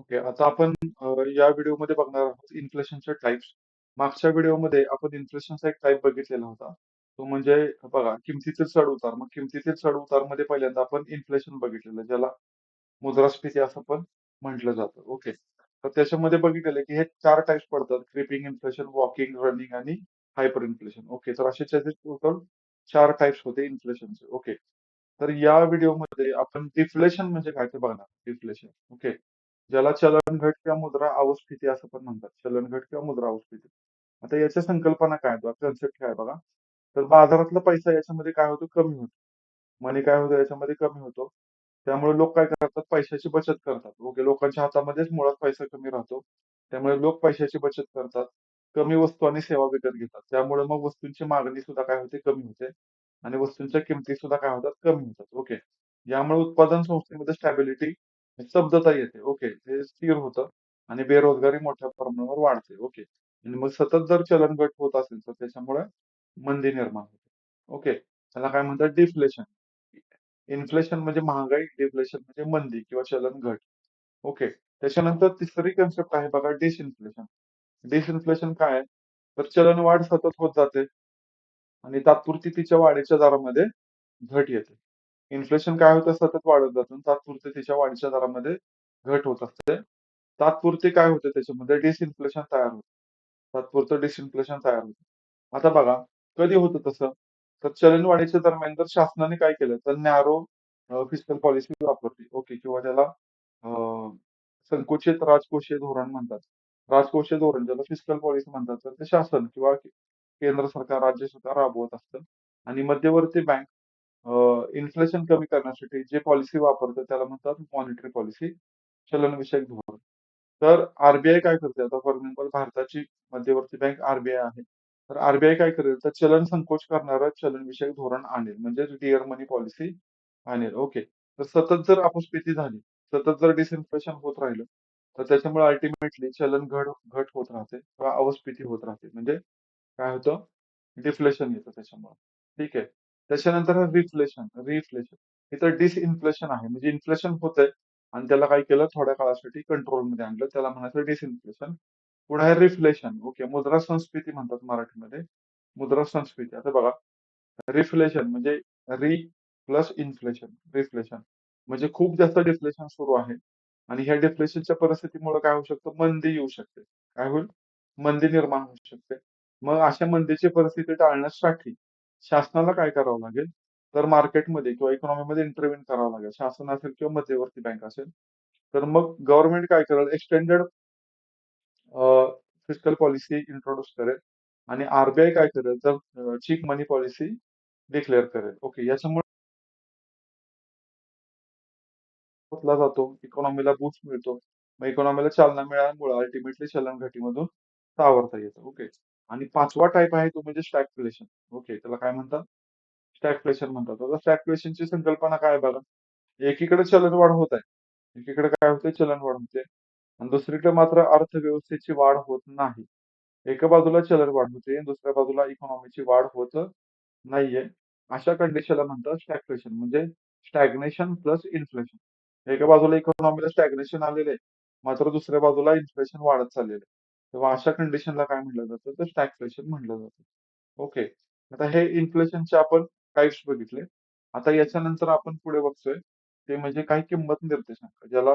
Okay. आता आपण अ, या व्हिडिओमध्ये बघणार आहोत इन्फ्लेशनच्या टाइप्स. मागच्या व्हिडिओमध्ये आपण इन्फ्लेशनचा एक टाईप बघितलेला होता. तो म्हणजे बघा किमतीतील चढ-उतार. मग किमतीतील चढ-उतारमध्ये पहिल्यांदा आपण इन्फ्लेशन बघितलेलं, ज्याला मुद्रास्फीती असं पण म्हटलं जातं. ओके. तर त्याच्यामध्ये बघितलेलं की हे 4 टाइप्स पडतात. क्रीपिंग इन्फ्लेशन, वॉकिंग, रनिंग आणि हायपर इन्फ्लेशन. ओके. तर असे त्याचे टोटल 4 टाइप्स होते इन्फ्लेशनचे. ओके. तर या व्हिडिओमध्ये आपण डिफ्लेशन म्हणजे काय ते बघणार. डिफ्लेशन. ओके. ज्याला चलन घट किंवा मुद्रा अवस्थिती असं पण म्हणतात. चलन घट किंवा मुद्रा अवस्थिती. आता याच्या संकल्पना काय आहेत? कन्सेप्ट काय आहे बघा. तर बाजारातला पैसा याच्यामध्ये काय होतो? कमी होतो. मनी काय होतं याच्यामध्ये कमी होतो. त्यामुळे लोक काय करतात? पैशाची बचत करतात. ओके. लोकांच्या हातामध्येच मुळात पैसा कमी राहतो. त्यामुळे लोक पैशाची बचत करतात. कमी वस्तू आणि सेवा विकत घेतात. त्यामुळे मग वस्तूंची मागणी सुद्धा काय होते? कमी होते. आणि वस्तूंच्या किमती सुद्धा काय होतात? कमी होतात. ओके. यामुळे उत्पादन संस्थेमध्ये स्टॅबिलिटी स्तब्धता येते. ओके. ते स्थिर होतं आणि बेरोजगारी मोठ्या प्रमाणावर वाढते. ओके. आणि मग सतत जर चलन घट होत असेल तर त्याच्यामुळे मंदी निर्माण होते. ओके. त्याला काय म्हणतात? डिफ्लेशन. इन्फ्लेशन म्हणजे महागाई, डिफ्लेशन म्हणजे मंदी किंवा चलन घट. ओके. त्याच्यानंतर तिसरी कन्सेप्ट आहे बघा डिसइन्फ्लेशन. डिसइन्फ्लेशन काय आहे? तर चलनवाढ सतत होत जाते आणि तात्पुरती तिच्या वाढीच्या दरामध्ये घट येते. इन्फ्लेशन काय होतं? सतत वाढत जातं तात्पुरते तिच्या वाढीच्या दरामध्ये घट होत असते. तात्पुरते काय होते त्याच्यामध्ये? डिसइन्फ्लेशन तयार होतं. तात्पुरतं डिसइन्फ्लेशन तयार होतं. आता बघा कधी होतं तसं? तर चलनवाढीच्या दरम्यान जर शासनाने काय केलं तर नॅरो फिस्कल पॉलिसी वापरली. ओके. किंवा त्याला संकुचित राजकोषीय धोरण म्हणतात. राजकोषीय धोरण ज्याला फिस्कल पॉलिसी म्हणतात. तर ते शासन किंवा केंद्र सरकार, राज्य सरकार राबवत असतं आणि मध्यवर्ती बँक इन्फ्लेशन कमी करण्यासाठी जे पॉलिसी वापरतात त्याला म्हणतात मॉनिटरी पॉलिसी, चलनविषयक धोरण. तर आरबीआय काय करते? आता फॉर एक्झाम्पल भारताची मध्यवर्ती बँक आरबीआय आहे. तर आरबीआय काय करेल? तर चलन संकोच करणारं चलनविषयक धोरण आणेल. म्हणजेच डिअर मनी पॉलिसी आणेल. ओके. तर सतत जर अपस्फीती झाली, सतत जर डिसइन्फ्लेशन होत राहिलं, तर त्याच्यामुळे अल्टिमेटली चलन घट घट होत राहते किंवा अवस्फीती होत राहते. म्हणजे काय होतं? डिफ्लेशन येतं त्याच्यामुळे. ठीक आहे. त्याच्यानंतर रिफ्लेशन, रिफ्लेशन. इथं डिसइन्फ्लेशन आहे. म्हणजे इन्फ्लेशन होतंय आणि त्याला काय केलं? थोड्या काळासाठी कंट्रोलमध्ये आणलं. त्याला म्हणायचं डिसइन्फ्लेशन. पुढे आहे रिफ्लेशन. ओके. मुद्रा संस्कृती म्हणतात मराठीमध्ये. मुद्रा संस्कृती आता बघा रिफ्लेशन म्हणजे रि प्लस इन्फ्लेशन, रिफ्लेशन. म्हणजे खूप जास्त डिफ्लेशन सुरू आहे आणि ह्या डिफ्लेशनच्या परिस्थितीमुळे काय होऊ शकतं? मंदी येऊ शकते. काय होईल? मंदी निर्माण होऊ शकते. मग अशा मंदीची परिस्थिती टाळण्यासाठी शासनाला काय करावं लागेल? तर मार्केटमध्ये किंवा इकॉनॉमीमध्ये इंटरव्हेन करावं लागेल. शासन असेल किंवा मध्यवर्ती बँक असेल. तर मग गव्हर्नमेंट काय करेल? एक्सटेंडेड फिजिकल पॉलिसी इंट्रोड्यूस करेल आणि आरबीआय काय करेल? तर चीप मनी पॉलिसी डिक्लेअर करेल. ओके. याच्यामुळे जातो. इकॉनॉमीला बूस्ट मिळतो. मग इकॉनॉमीला चालना मिळाल्यामुळे अल्टिमेटली चलन घटीमधून सावरता येतं. ओके. आणि पाचवा टाइप आहे तो म्हणजे स्टॅगफ्लेशन. ओके. त्याला काय म्हणतात? स्टॅगफ्लेशन म्हणतात. आता स्टॅगफ्लेशनची संकल्पना काय आहे बघा? एकीकडे चलनवाढ होत आहे. एकीकडे काय होते? चलनवाढ होते आणि दुसरीकडे मात्र अर्थव्यवस्थेची वाढ होत नाही. एका बाजूला चलनवाढ होते दुसऱ्या बाजूला इकॉनॉमीची वाढ होत नाहीये. अशा कंडिशनला म्हणतात स्टॅगफ्लेशन म्हणजे स्टॅग्नेशन प्लस इन्फ्लेशन. एका बाजूला इकॉनॉमीला स्टॅग्नेशन आलेलं आहे. मात्र दुसऱ्या बाजूला इन्फ्लेशन वाढत चाललेलं आहे. तेव्हा अशा कंडिशनला काय म्हटलं जातं? तर स्टॅगफ्लेशन म्हटलं जातं. ओके. आता हे इन्फ्लेशनचे आपण टाईप्स बघितले. आता याच्यानंतर आपण पुढे बघतोय ते म्हणजे काही किंमत निर्देशांक ज्याला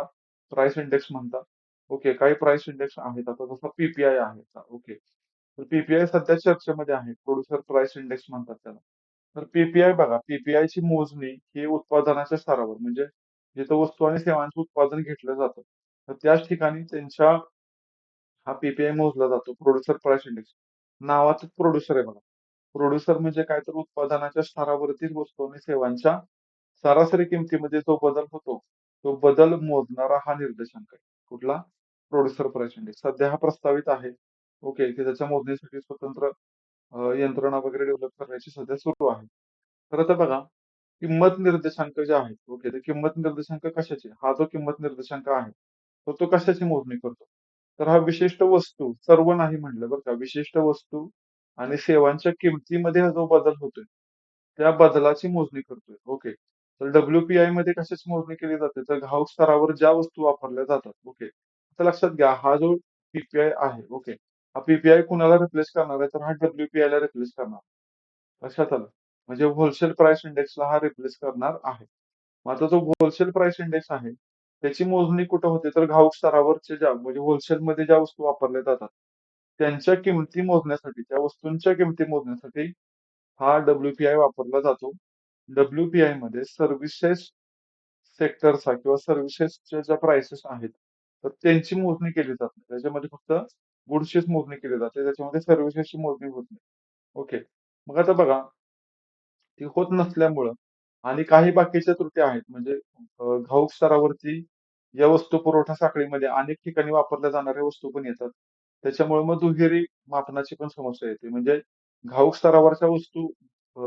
प्राइस इंडेक्स म्हणतात. ओके. काही प्राइस इंडेक्स आहेत. आता जसा पीपीआय आहे. ओके. तर पीपीआय सध्या चर्चेमध्ये आहे. प्रोड्युसर प्राइस इंडेक्स म्हणतात त्याला. तर पीपीआय बघा, पीपीआय ची मोजणी ही उत्पादनाच्या स्तरावर म्हणजे जिथं वस्तू आणि सेवांचं उत्पादन घेतलं जातं. तर त्याच ठिकाणी त्यांच्या हा पीपीआय मोजला जातो. Producer price index. नावातच प्रोड्युसर आहे बघा. प्रोड्युसर म्हणजे काय? तर उत्पादनाच्या स्तरावरती वस्तू आणि सेवांच्या सरासरी किमतीमध्ये जो बदल होतो, तो बदल मोजणारा हा निर्देशांक आहे. कुठला? Producer price index. सध्या हा प्रस्तावित आहे. ओके. की त्याच्या मोजणीसाठी स्वतंत्र यंत्रणा वगैरे डेव्हलप करण्याची सध्या सुरू आहे. तर आता बघा किंमत निर्देशांक जे आहेत. ओके. तर किंमत निर्देशांक कशाचे? हा जो किंमत निर्देशांक आहे, तो तो कशाची मोजणी करतो? तर हा विशिष्ट वस्तू, सर्व नाही म्हटलं बरं का. विशिष्ट वस्तू आणि सेवांच्या किमतीमध्ये हा जो बदल होतोय, त्या बदलाची मोजणी करतोय. ओके. तर डब्ल्यूपीआयमध्ये कशाची मोजणी केली जाते? तर घाऊक स्तरावर ज्या वस्तू वापरल्या जातात. ओके. आता लक्षात घ्या हा जो पीपीआय आहे ओके हा पीपीआय कुणाला रिप्लेस करणार आहे तर हा डब्ल्यूपीआय ला रिप्लेस करणार लक्षात आलं म्हणजे होलसेल प्राइस इंडेक्सला हा रिप्लेस करणार आहे मग आता जो होलसेल प्राइस इंडेक्स आहे त्याची मोजणी कुठं होते? तर घाऊक स्तरावरच्या ज्या म्हणजे होलसेलमध्ये ज्या वस्तू वापरल्या जातात त्यांच्या किमती मोजण्यासाठी त्या वस्तूंच्या किमती मोजण्यासाठी हा डब्ल्यूपीआय वापरला जातो. डब्ल्यूपीआयमध्ये सर्व्हिसेस सेक्टरचा किंवा सर्व्हिसेसच्या ज्या प्राइसेस आहेत. तर त्यांची मोजणी केली जाते त्याच्यामध्ये फक्त गुडचीच मोजणी केली जाते. त्याच्यामध्ये सर्व्हिसेसची मोजणी होत नाही. ओके मग आता बघा ती होत नसल्यामुळं आणि काही बाकीच्या त्रुटी आहेत. म्हणजे घाऊक स्तरावरती या वस्तू पुरवठा साखळीमध्ये अनेक ठिकाणी वापरल्या जाणाऱ्या वस्तू पण येतात. त्याच्यामुळे मग दुहेरी मापनाची पण समस्या येते. म्हणजे घाऊक स्तरावरच्या वस्तू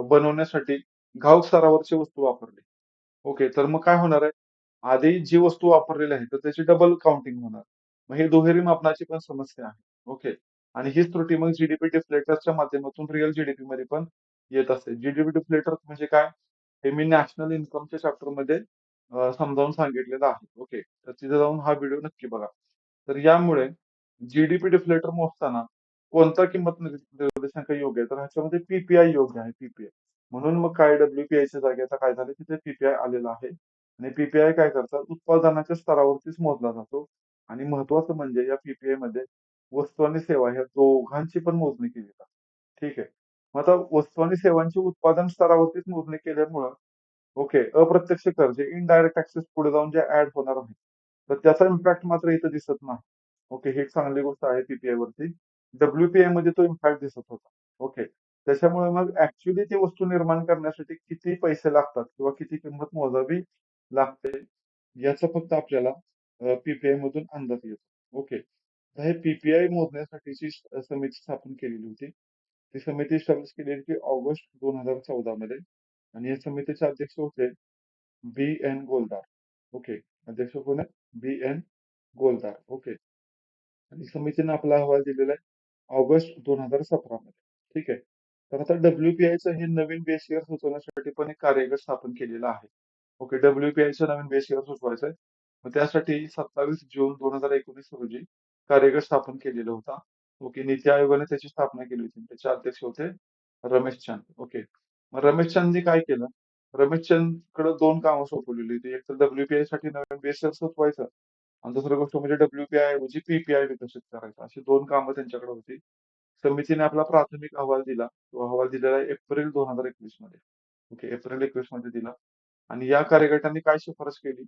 बनवण्यासाठी घाऊक स्तरावरची वस्तू वापरली. ओके तर मग काय होणार आहे? आधी जी वस्तू वापरलेली आहे तर त्याची डबल काउंटिंग होणार. मग हे दुहेरी मापनाची पण समस्या आहे. ओके आणि हीच त्रुटी मग जीडीपी डिफ्लेटरच्या माध्यमातून रिअल जीडीपी मध्ये पण येत असते. जीडीपी डिफ्लेटर म्हणजे काय? हे मी नॅशनल इन्कमच्या चॅप्टरमध्ये अ, समजावून सांगितलेलं आहे. ओके. तर तिथे जाऊन हा व्हिडिओ नक्की बघा. तर यामुळे जीडीपी डिफ्लेटर मोजताना कोणता किंमत निर्- निर्देशांक योग्य आहे? तर ह्याच्यामध्ये पीपीआय योग्य आहे पीपीआय म्हणून मग काय डब्ल्यूपीआयच्या जागी आता काय झालं? तिथे पीपीआय आलेला आहे. आणि पीपीआय काय करतात? उत्पादनाच्या स्तरावरतीच मोजला जातो. आणि महत्वाचं म्हणजे या पीपीआयमध्ये वस्तू आणि सेवा ह्या दोघांची पण मोजणी केली जाते. ठीक आहे. मग आता वस्तू आणि सेवांची उत्पादन स्तरावरतीच मोजणी केल्यामुळं ओके अप्रत्यक्ष कर जे इनडायरेक्ट टॅक्सेस पुढे जाऊन जे ऍड होणार आहे तर त्याचा इम्पॅक्ट मात्र इथं दिसत नाही. ओके ही एक चांगली गोष्ट आहे पीपीआय वरती. डब्ल्यूपीआयमध्ये तो इम्पॅक्ट दिसत होता. ओके त्याच्यामुळे मग ऍक्च्युली ती वस्तू निर्माण करण्यासाठी किती पैसे लागतात किंवा किती किंमत मोजावी लागते याचा फक्त आपल्याला पीपीआय मधून अंदाज येतो. ओके तर हे पीपीआय मोजण्यासाठीची स- समिती स्थापन केलेली होती ती समिती एस्टॅब्लिश केली होती ऑगस्ट दोन हजार चौदा मध्ये. आणि या समितीचे अध्यक्ष होते बी एन गोलदार. ओके. अध्यक्ष कोण आहे बी एन गोलदार. ओके. आणि समितीने आपला अहवाल दिलेला आहे ऑगस्ट दोन हजार सतरा मध्ये. ठीक आहे. तर आता डब्ल्यूपीआयचं हे नवीन बेस इयर सुचवण्यासाठी पण एक कार्यगट स्थापन केलेला आहे. ओके. डब्ल्यूपीआयचं नवीन बेस इयर सुचवायचं आहे. मग त्यासाठी सत्तावीस जून दोन हजार एकोणीस रोजी कार्यगट स्थापन केलेला होता. ओके. नीती आयोगाने त्याची स्थापना केली होती. त्याचे अध्यक्ष होते रमेश चंद. ओके. मग रमेश चंदनी काय केलं? रमेश चंदकडे दोन कामं सोपवलेली होती. एक तर डब्ल्यूपीआयसाठी नवीन बेस इयर सुचवायचं आणि दुसरी गोष्ट म्हणजे डब्ल्यूपीआय ऐवजी पीपीआय विकसित करायचं. अशी दोन कामं त्यांच्याकडे होती. समितीने आपला प्राथमिक अहवाल दिला. तो अहवाल दिलेला आहे एप्रिल दोन हजार एकवीसमध्ये. ओके एप्रिल एकवीसमध्ये दिला. आणि या कार्यगटाने काय शिफारस केली?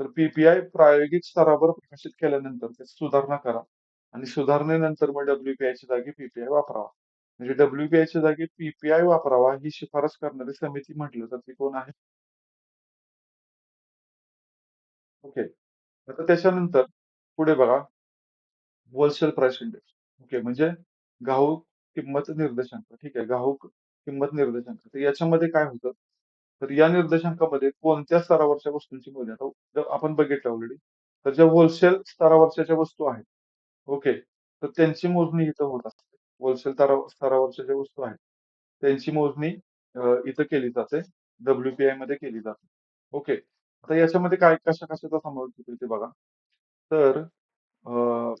तर पीपीआय प्रायोगिक स्तरावर प्रकाशित केल्यानंतर त्याची सुधारणा करा. आणि सुधारणेनंतर मग डब्ल्यूपीआय च्या जागी पीपीआय वापरावा. म्हणजे डब्ल्यूबीआयच्या जागी पीपीआय वापरावा ही शिफारस करणारी समिती म्हटलं तर ती कोण आहे? ओके आता त्याच्यानंतर पुढे बघा. होलसेल प्राइस इंडेक्स ओके म्हणजे घाऊक किंमत निर्देशांक. ठीक आहे घाऊक किंमत निर्देशांक. तर याच्यामध्ये काय होतं? तर या निर्देशांकामध्ये कोणत्या स्तरावरच्या वस्तूंची मूल्य आता जर आपण बघितलं ऑलरेडी तर ज्या होलसेल स्तरावरच्या ज्या वस्तू आहेत ओके तर त्यांची मोजणी इथं होत असते. होलसेल स्तरावरच्या ज्या वस्तू आहेत त्यांची मोजणी इथं केली जाते. डब्ल्यूपीआयमध्ये केली जाते. ओके. आता याच्यामध्ये काय कशा कशाचा समावेश होतो ते बघा. तर अ,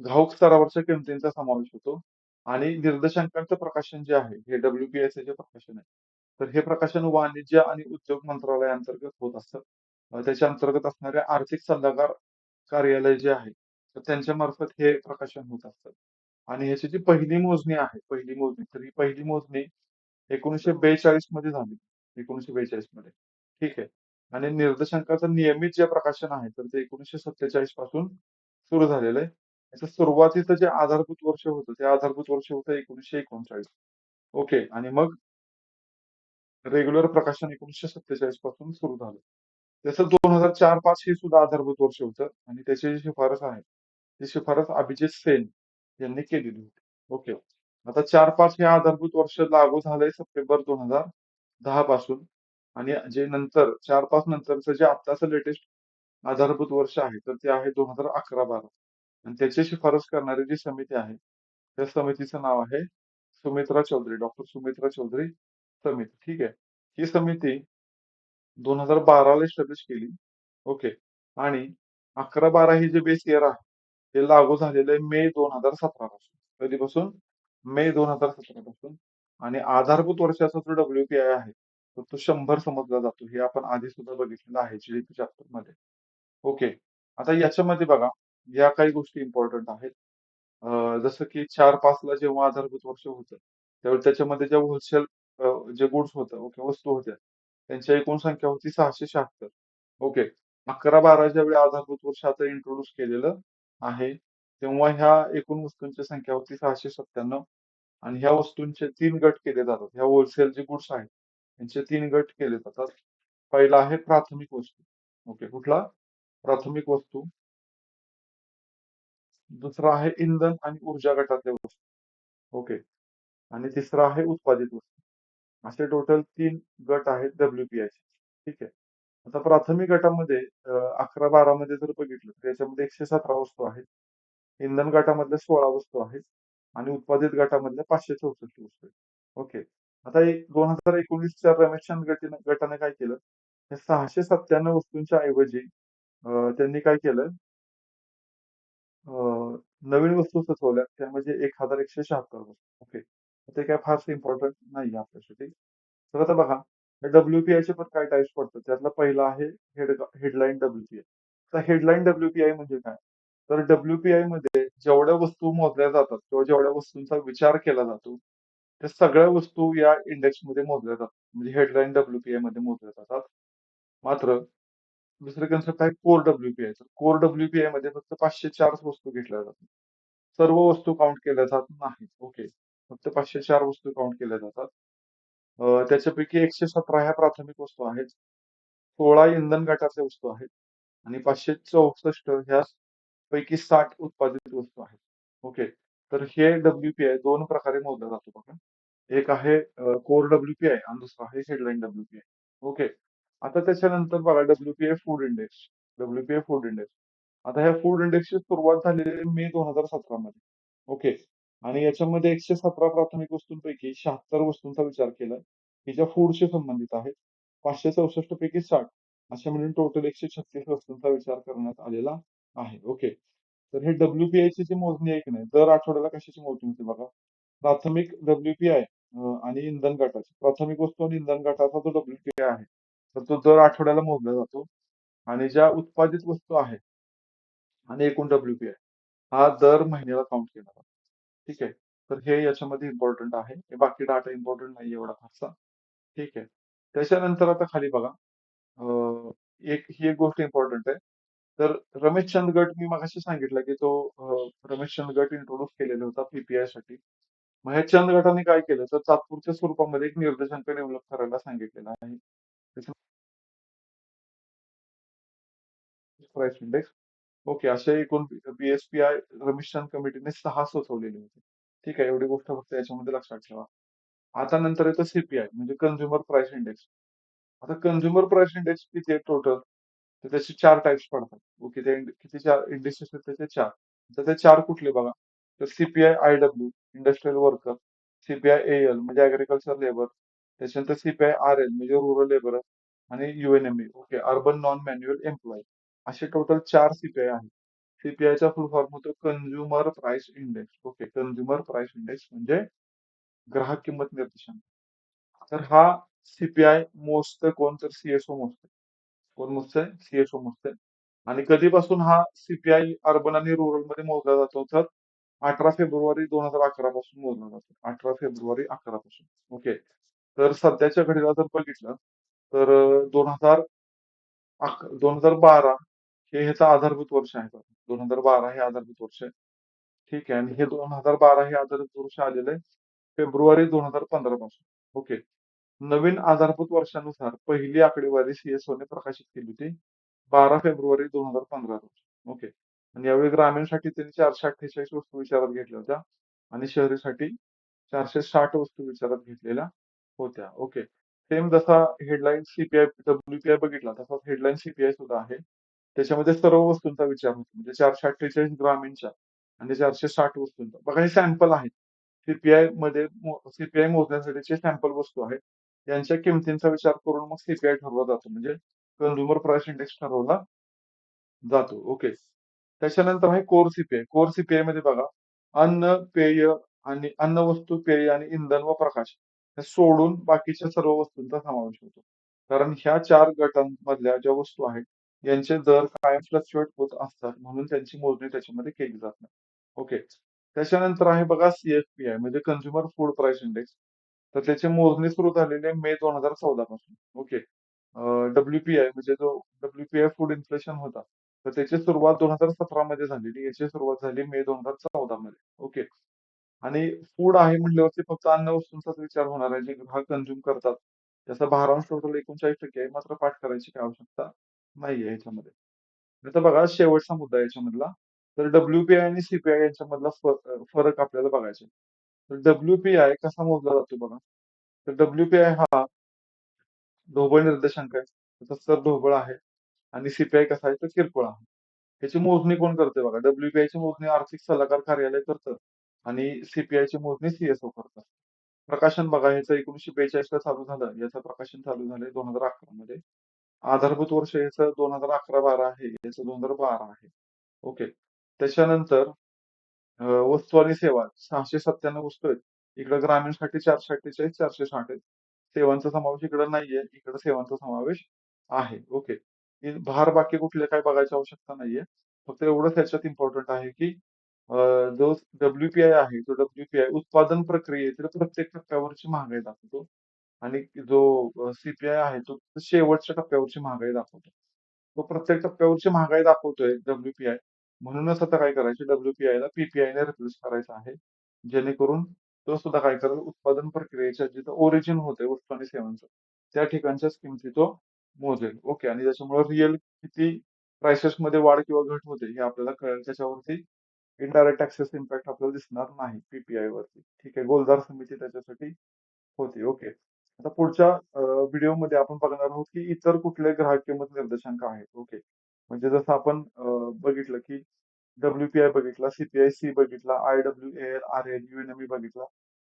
घाऊक स्तरावरच्या किमतींचा समावेश होतो आणि निर्देशांकांचं प्रकाशन जे आहे हे डब्ल्यूपीआयचं जे प्रकाशन आहे तर हे प्रकाशन वाणिज्य आणि उद्योग मंत्रालयाअंतर्गत होत असतं. त्याच्या अंतर्गत असणारे आर्थिक सल्लागार कार्यालय जे आहे तर त्यांच्या मार्फत हे प्रकाशन होत असतं. आणि ह्याची जी पहिली मोजणी आहे पहिली मोजणी तर ही पहिली मोजणी एकोणीसशे बेचाळीसमध्ये झाली. एकोणीसशे बेचाळीसमध्ये. ठीक आहे. आणि निर्देशांकाचं नियमित जे प्रकाशन आहे तर ते एकोणीसशे सत्तेचाळीसपासून सुरू झालेलं आहे. त्याचं सुरुवातीचं जे आधारभूत वर्ष होतं ते आधारभूत वर्ष होतं एकोणीसशे एकोणचाळीस. ओके. आणि मग रेग्युलर प्रकाशन एकोणीसशे सत्तेचाळीसपासून सुरू झालं. त्याचं दोन हजार चार पाच हे सुद्धा आधारभूत वर्ष होतं. आणि त्याची जी शिफारस आहे ती शिफारस अभिजित सेन यांनी केलेली. होती ओके आता चार पाच हे आधारभूत वर्ष लागू झालंय सप्टेंबर दोन हजार दहा पासून. आणि जे नंतर चार पाच नंतरचं जे आत्ताचं लेटेस्ट आधारभूत वर्ष आहे तर ते आहे दोन हजार अकरा बारा. आणि त्याची शिफारस करणारी जी समिती आहे त्या समितीचं नाव आहे सुमित्रा चौधरी डॉक्टर सुमित्रा चौधरी समिती. ठीक आहे. ही समिती दोन हजार बाराला एस्टॅब्लिश केली. ओके आणि अकरा बारा ही जे बेस इयर आहे हे लागू झालेलं आहे मे दोन हजार सतरा पासून कधीपासून? मे दोन हजार सतरा पासून आणि आधारभूत वर्षाचा जो डब्ल्यूपीआय आहे तर तो शंभर समजला जातो. हे आपण आधी सुद्धा बघितलेलं आहे जीडीपी चॅप्टरमध्ये. ओके. आता याच्यामध्ये बघा या काही गोष्टी इम्पॉर्टंट आहेत. जसं की चार पाच ला जेव्हा आधारभूत वर्ष होतं त्यावेळी त्याच्यामध्ये ज्या होलसेल जे गुड्स होतं ओके वस्तू होत्या त्यांची एकूण संख्या होती सहाशे शहात्तर. ओके. अकरा बारा ज्यावेळी आधारभूत वर्ष आता इंट्रोड्यूस केलेलं आहे. तेव्हा ह्या एकूण वस्तूंची संख्या होती सहाशे सत्त्याण्णव आणि ह्या वस्तूंचे तीन गट केले जातात. ह्या होलसेल जे गुड्स आहेत यांचे तीन गट केले जातात. पहिला आहे प्राथमिक वस्तू. ओके कुठला? प्राथमिक वस्तू. दुसरा आहे इंधन आणि ऊर्जा गटातल्या वस्तू. ओके आणि तिसरा आहे उत्पादित वस्तू. असे टोटल तीन गट आहेत डब्ल्यूपीआय चे. ठीक आहे? आता प्राथमिक गटामध्ये अकरा बारा मध्ये जर बघितलं तर याच्यामध्ये एकशे सतरा वस्तू आहेत. इंधन गटामधल्या सोळा वस्तू आहेत आणि उत्पादित गटामधल्या पाचशे चौसष्ट वस्तू आहेत. ओके. आता एक दोन हजार एकोणीसच्या रमेशचंद गटाने गटाने काय केलं? हे सहाशे सत्त्याण्णव वस्तूंच्या ऐवजी त्यांनी काय केलं? नवीन वस्तू सुचवल्या त्या म्हणजे एक हजार एकशे शहात्तर वस्तू. ओके. ते काय फारसं इम्पॉर्टंट नाही आपल्यासाठी. तर आता बघा डब्ल्यूपीआयचे पण काय टाईप्स पडतात? त्यातला पहिला आहे हेड हेडलाईन डब्ल्यूपीआय तर हेडलाईन डब्ल्यूपीआय म्हणजे काय? तर डब्ल्यूपीआयमध्ये जेवढ्या वस्तू मोजल्या जातात किंवा जेवढ्या वस्तूंचा विचार केला जातो त्या सगळ्या वस्तू या इंडेक्समध्ये मोजल्या जातात. म्हणजे हेडलाईन डब्ल्यूपीआयमध्ये मोजल्या जातात. मात्र दुसरे कन्सेप्ट आहे कोर डब्ल्यूपीआय कोर डब्ल्यूपीआयमध्ये फक्त पाचशे चार वस्तू घेतल्या जातात. सर्व वस्तू काउंट केल्या जात नाहीत. ओके फक्त पाचशे चार वस्तू काउंट केल्या जातात. त्याच्यापैकी एकशे सतरा ह्या प्राथमिक वस्तू आहेत. सोळा इंधन गटातल्या वस्तू आहेत. आणि पाचशे चौसष्ट ह्या पैकी साठ उत्पादित वस्तू आहेत. ओके. तर हे डब्ल्यूपीआय दोन प्रकारे मोजला जातो बघा. एक आहे कोर डब्ल्यूपीआय आणि दुसरा आहे हेडलाईन डब्ल्यूपीआय ओके. आता त्याच्यानंतर बघा WPI food index WPI food index आता ह्या फूड इंडेक्सची सुरुवात झालेली आहे मे दोन हजार सतरा मध्ये ओके. आणि याच्यामध्ये एकशे सतरा प्राथमिक वस्तूंपैकी शहात्तर वस्तूंचा विचार केला की ज्या फूडशी संबंधित आहेत. पाचशे चौसष्ट पैकी साठ अशा म्हणजे मिळून टोटल एकशे छत्तीस वस्तूंचा विचार करण्यात आलेला आहे. ओके तर हे डब्ल्यूपीआय ची जी मोजणी आहे की नाही दर आठवड्याला कशाची मोजणी होते बघा? प्राथमिक डब्ल्यूपीआय आणि इंधन गटाची. प्राथमिक वस्तू आणि इंधन गटाचा जो डब्ल्यूपीआय आहे तर तो दर आठवड्याला मोजला जातो. आणि ज्या उत्पादित वस्तू आहेत आणि एकूण डब्ल्यूपीआय हा दर महिन्याला काउंट केला जातो. ठीक आहे. तर हे याच्यामध्ये इम्पॉर्टंट आहे. बाकी डाटा इम्पॉर्टंट नाही एवढा फारसा. ठीक आहे. त्याच्यानंतर आता खाली बघा. एक ही एक गोष्ट इम्पॉर्टंट आहे. तर रमेश चंद गट मी मगाशी सांगितलं की तो रमेश चंद गट इंट्रोड्यूस केलेला होता पीपीआयसाठी. मग ह्या चंद गटाने काय केलं? तर तात्पुरत्या स्वरूपामध्ये एक निर्देशांक डेव्हलप करायला सांगितलेला आहे. इंडेक्स ओके असे एकूण बीएसपीआय रमेशचंद कमिटीने सहा सुचवलेले होते. ठीक आहे एवढी गोष्ट फक्त याच्यामध्ये लक्षात ठेवा. आता नंतर येतं सीपीआय म्हणजे कन्झ्युमर प्राईस इंडेक्स आता कन्झ्युमर प्राईस इंडेक्स किती आहे टोटल तर त्याचे चार टाइप्स पडतात. ओके ते किती चार? इंडेक्सेस आहेत त्याचे चार. तर ते चार कुठले बघा? तर CPI I W industrial worker CPI L म्हणजे ऍग्रिकल्चर लेबर त्याच्यानंतर सीपीआय आर एल म्हणजे रुरल लेबर आणि UNME okay urban non manual employee असे टोटल चार सीपीआय आहेत. सीपीआयचा फुल फॉर्म होतो consumer price index okay consumer price index म्हणजे ग्राहक किंमत निर्देशांक. तर हा सीपीआय मोजतं कोण तर सीएसओ मोजते कोण मोजतंय? सीएसओ मोजतंय. आणि कधीपासून हा सीपीआय अर्बन आणि रुरलमध्ये मोजला जातो? तर अठरा फेब्रुवारी दोन हजार अकरा पासून मोजला जातो. अठरा फेब्रुवारी अकरा पासून. ओके तर सध्याच्या घडीला जर बघितलं तर दोन हजार दोन हजार बारा हे ह्याचं आधारभूत वर्ष आहे दोन हजार बारा हे आधारभूत वर्ष आहे. ठीक आहे. आणि हे दोन हजार बारा हे आधारभूत वर्ष आलेलं आहे फेब्रुवारी दोन हजार पंधरा पासून. ओके. नवीन आधारभूत वर्षानुसार पहिली आकडेवारी सीएसओ ने प्रकाशित केली होती बारा फेब्रुवारी दोन हजार पंधरा रोजी. ओके. आणि यावेळी ग्रामीणसाठी त्यांनी चारशे अठ्ठेचाळीस वस्तू विचारात घेतल्या होत्या आणि शहरीसाठी चारशे साठ वस्तू विचारात घेतलेल्या होत्या. ओके. सेम जसा हेडलाईन सीपीआय डब्ल्यूपीआय बघितला तसाच हेडलाईन सीपीआय सुद्धा आहे. त्याच्यामध्ये सर्व वस्तूंचा विचार होतो म्हणजे चारशे अठ्ठेचाळीस ग्रामीणच्या आणि चारशे साठ वस्तूंचा बघा हे सॅम्पल आहेत सीपीआयमध्ये सीपीआय मोजण्यासाठीचे सॅम्पल वस्तू आहेत यांच्या किमतींचा विचार करून मग सीपीआय ठरवला जातो म्हणजे कन्झ्युमर प्राइस इंडेक्स ठरवला जातो. ओके. त्याच्यानंतर आहे कोर सीपीआय. कोर सीपीआयमध्ये बघा अन्न, पेय आणि अन्न, वस्तू, पेय आणि इंधन व प्रकाश हे सोडून बाकीच्या सर्व वस्तूंचा समावेश होतो. कारण ह्या चार गटांमधल्या ज्या वस्तू आहेत, यांचे दर कायम फ्लक्च्युएट होत असतात. म्हणून त्यांची मोजणी त्याच्यामध्ये केली जात नाही. ओके. त्याच्यानंतर आहे बघा सीएफपीआय म्हणजे कन्झ्युमर फूड प्राइस इंडेक्स. तर त्याची मोजणी सुरू झालेली आहे मे 2014 पासून. ओके. डब्ल्यूपीआय म्हणजे जो डब्ल्यूपीआय फूड इन्फ्लेशन होता. तर त्याची सुरुवात 2017 मध्ये झालेली. याची सुरुवात झाली मे 2014 मध्ये. ओके. आणि फूड आहे म्हटल्यावरती फक्त अन्न वस्तूंचाच विचार होणार आहे, जे ग्राहक कन्झ्युम करतात. त्याचा भारांश टोटल 39% आहे. मात्र पाठ करायची काय आवश्यकता नाहीये ह्याच्यामध्ये. आता बघा शेवटचा मुद्दा याच्यामधला. तर डब्ल्यूपीआय आणि सीपीआय यांच्यामधला फ अ, फरक आपल्याला बघायचा आहे. तर डब्ल्यूपीआय कसा मोजला जातो बघा. तर डब्ल्यूपीआय हा ढोबळ निर्देशांक आहे. त्याचा स्तर ढोबळ आहे आणि सीपीआय कसा आहे तर किरकोळ आहे. त्याची मोजणी कोण करते बघा. डब्ल्यूपीआयची मोजणी आर्थिक सल्लागार कार्यालय करतं आणि सीपीआयची मोजणी सीएसओ करतात प्रकाशन बघा ह्याचं 1942 ला चालू झालं. याचं प्रकाशन चालू झालंय 2011 मध्ये. आधारभूत वर्ष याचं 2011-12 आहे. याचं 2012 आहे. ओके. त्याच्यानंतर अ, वस्तू आणि सेवा 697 वस्तू आहेत. इकडे ग्रामीणसाठी 448, 460 आहेत. सेवांचा समावेश इकडे नाहीये. इकडे सेवांचा समावेश आहे. ओके. हे भार बाकी कुठले काही बघायची आवश्यकता नाहीये. फक्त एवढंच ह्याच्यात इम्पोर्टंट आहे, की अ, जो डब्ल्यूपीआय आहे, तो डब्ल्यूपीआय उत्पादन प्रक्रियेतील प्रत्येक टप्प्यावरची महागाई दाखवतो आणि जो सीपीआय आहे, तो शेवटच्या टप्प्यावरची महागाई दाखवतो. तो प्रत्येक टप्प्यावरची महागाई दाखवतोय डब्ल्यूपीआय. म्हणूनच आता काय करायचं डब्ल्यूपीआयला पीपीआयने रिप्लेस करायचं आहे. जेणेकरून तो सुद्धा काय करेल उत्पादन प्रक्रियेच्या जिथं ओरिजिन होतंय वस्तू आणि सेवांचं, त्या ठिकाणच्याच किमती तो मोजेल. ओके. आणि त्याच्यामुळे रिअल किती प्राइसेसमध्ये वाढ किंवा घट होते हे आपल्याला कळेल. त्याच्यावरती इनडायरेक्ट टॅक्सेस इम्पॅक्ट आपल्याला दिसणार नाही पीपीआय वरती. ठीक आहे. गोलदार समिती त्याच्यासाठी होती. ओके. आता पुढच्या अ, व्हिडिओमध्ये आपण बघणार आहोत, की इतर कुठले ग्राहक किंमत निर्देशांक आहेत. ओके. म्हणजे जसं आपण अ, बघितलं, की डब्ल्यू पी आय बघितला, सीपीआय-सी बघितला, एन एम बी बघितला.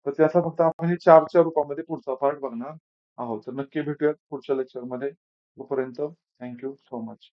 तर त्याचा फक्त आपण हे चार्टच्या रूपामध्ये पुढचा पार्ट बघणार आहोत. तर नक्की भेटूयात पुढच्या लेक्चरमध्ये. तोपर्यंत थँक यू सो मच.